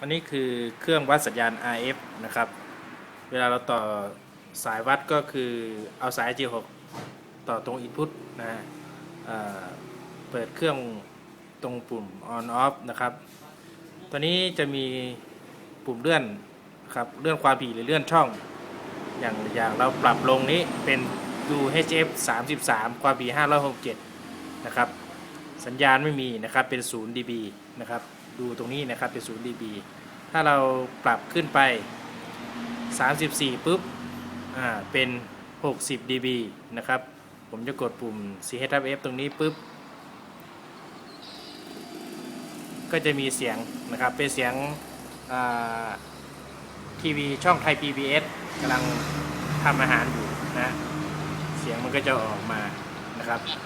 อันนี้คือเครื่องวัดสัญญาณ RF นะครับ เวลาเราต่อสายวัดก็คือเอาสาย G6 ต่อตรง input นะฮะเเปิดเครื่องตรงปุ่ม on off นะครับ ตัวนี้จะมีปุ่มเลื่อนครับเลื่อนความถี่หรือเลื่อนช่อง อย่างอย่างเราปรับลงนี้เป็น UHF 33 ความถี่567 นะครับ สัญญาณไม่มีนะครับเป็น 0 dB นะครับ ดูตรงนี้นะครับเป็น0 dB ถ้าเราปรับขึ้นไป 34 ปุ๊บ อ่า เป็น 60 dB นะครับ ผมจะกดปุ่ม CHF ตรงนี้ปุ๊บ ก็จะมีเสียงนะครับ เป็นเสียงทีวีช่องไทย PBS กำลังทำอาหารอยู่นะ เสียงมันก็จะออกมานะครับที่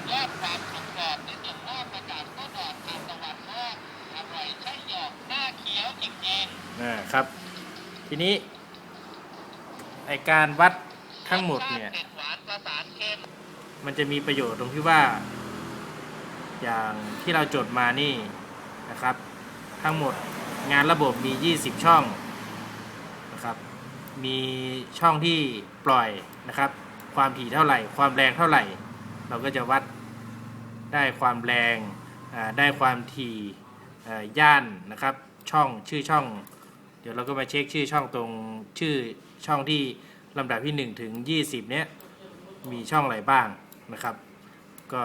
ส่งมอบมาจากต้นดอกทานตะวันโลกอร่อยใช่หยอกหน้าเคี้ยวจ ริงๆอ่าครับ ทีนี้ไอการวัดทั้งหมดเนี่ยมันจะมีประโยชน์ตรงที่ว่า อย่างที่เราจดมานี่นะครับ ทั้งหมดงานระบบมี 20 ช่องนะครับ มีช่องที่ปล่อยนะครับ ความถี่เท่าไหร่ ความแรงเท่าไหร่ เราก็จะวัดได้ความแรงได้ความถี่ย่านนะครับ ช่องชื่อช่อง ดี๋ยวเราก็มาเช็คชื่อช่องตรงชื่อช่องที่ลำดับที่ 1 ถึง 20 เนี้ยมีช่องอะไรบ้างนะครับ ก็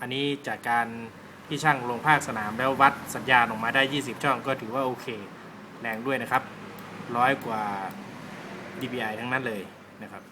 อันนี้จากการที่ช่างลงภาคสนามแล้ววัดสัญญาณออกมาได้ 20 ช่องก็ถือว่าโอเคแรงด้วยนะครับร้อยกว่า dBi ทั้งนั้นเลยนะครับ